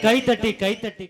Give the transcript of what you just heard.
கை தட்டி கை தட்டி.